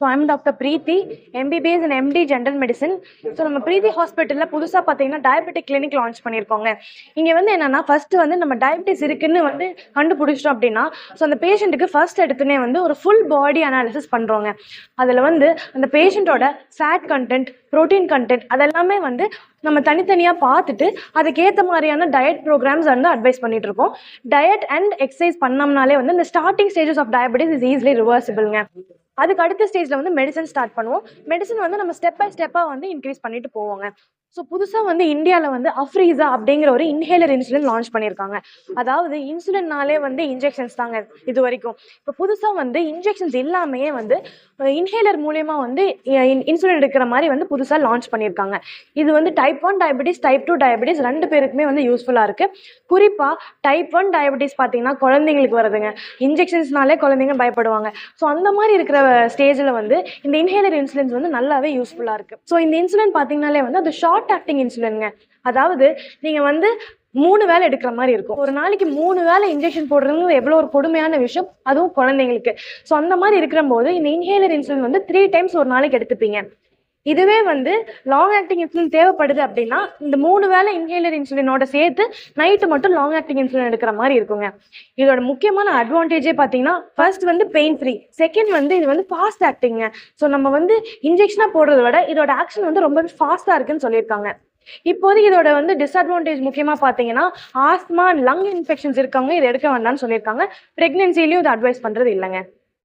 So I'm doctor Preethi MBBS and MD general medicine so நம்ம பிரீத்தி ஹாஸ்பிட்டலில் புதுசாக பார்த்தீங்கன்னா டயபெட்டிக் கிளினிக் லான்ச் பண்ணியிருக்கோங்க. இங்கே வந்து என்னென்னா ஃபஸ்ட்டு வந்து நம்ம டயபெட்டிஸ் இருக்குன்னு வந்து கண்டுபிடிச்சிட்டோம் அப்படின்னா ஸோ அந்த பேஷண்ட்டுக்கு ஃபர்ஸ்ட் எடுத்துனே வந்து ஒரு ஃபுல் பாடி அனாலிசிஸ் பண்ணுறோங்க அதில் வந்து அந்த பேஷண்ட்டோட ஃபேட் கண்டென்ட் ப்ரோட்டீன் கண்டென்ட் அதெல்லாமே வந்து நம்ம தனித்தனியாக பார்த்துட்டு அதுக்கேற்ற மாதிரியான டயட் ப்ரோக்ராம்ஸ் வந்து அட்வைஸ் பண்ணிட்டு இருக்கோம். டயட் அண்ட் எக்ஸசைஸ் பண்ணோம்னாலே வந்து இந்த starting stages of diabetes is easily ரிவர்சிபிள்ங்க அதுக்கு அடுத்த ஸ்டேஜில் வந்து மெடிசன் ஸ்டார்ட் பண்ணுவோம். மெடிசன் வந்து நம்ம ஸ்டெப் பை ஸ்டெப்பாக வந்து இன்க்ரீஸ் பண்ணிட்டு போவாங்க. ஸோ புதுசாக வந்து இந்தியாவில் வந்து அஃப்ரீஸா அப்படிங்கிற ஒரு இன்ஹேலர் இன்சுலின் லான்ச் பண்ணியிருக்காங்க அதாவது இன்சுலின்னாலே வந்து இன்ஜெக்ஷன்ஸ் தாங்க இது வரைக்கும். இப்போ புதுசாக வந்து இன்ஜெக்ஷன்ஸ் இல்லாமையே வந்து இன்ஹேலர் மூலயமா வந்து இன்சுலின் எடுக்கிற மாதிரி வந்து புதுசாக லான்ச் பண்ணியிருக்காங்க இது வந்து type one diabetes type two diabetes ரெண்டு பேருக்குமே வந்து யூஸ்ஃபுல்லாக இருக்குது குறிப்பாக டைப் ஒன் டயபெட்டிஸ் பார்த்தீங்கன்னா குழந்தைங்களுக்கு வருதுங்க. இன்ஜெக்ஷன்ஸ்னாலே குழந்தைங்க பயப்படுவாங்க. ஸோ அந்த மாதிரி இருக்கிற ஸ்டேஜில் வந்து இந்த இன்ஹேலர் இன்சுலின்ஸ் வந்து நல்லாவே யூஸ்ஃபுல்லாக இருக்குது ஸோ இந்த இன்சுலின் பார்த்தீங்கனாலே வந்து அது ஷார்ட் ஆக்டிங் இன்சுலின்ங்க அதாவது நீங்கள் வந்து மூணு வேலை எடுக்கிற மாதிரி இருக்கும். ஒரு நாளைக்கு மூணு வேளை இன்ஜெக்ஷன் போடுறது எவ்வளோ ஒரு கொடுமையான விஷயம். அதுவும் குழந்தைங்களுக்கு. ஸோ அந்த மாதிரி இருக்கிற போது இந்த இன்ஹேலர் இன்சுலின் வந்து த்ரீ டைம்ஸ் ஒரு நாளைக்கு எடுத்துப்பீங்க. இதுவே வந்து லாங் ஆக்டிங் இன்சுலின் தேவைப்படுது அப்படின்னா இந்த மூணு வேளை இன்ஹேலர் இன்சுலினோட சேர்த்து நைட்டு மட்டும் லாங் ஆக்டிங் இன்சுலின் எடுக்கிற மாதிரி இருக்குங்க. இதோட முக்கியமான அட்வான்டேஜே பார்த்தீங்கன்னா ஃபர்ஸ்ட் வந்து பெயின் ஃப்ரீ செகண்ட் வந்து இது வந்து ஃபாஸ்ட் ஆக்டிங்க ஸோ நம்ம வந்து இன்ஜெக்ஷனாக போடுறத விட இதோட ஆக்ஷன் வந்து ரொம்பவே ஃபாஸ்ட்டாக இருக்குன்னு சொல்லியிருக்காங்க. இப்போதைக்கு இதோட வந்து டிஸ்அட்வான்டேஜ் முக்கியமாக பார்த்தீங்கன்னா ஆஸ்மா லங் இன்ஃபெக்ஷன்ஸ் இருக்கவங்க இதை எடுக்க வேண்டாம்னு சொல்லியிருக்காங்க. ப்ரெக்னென்சிலையும் இது அட்வைஸ் பண்ணுறது இல்லைங்க.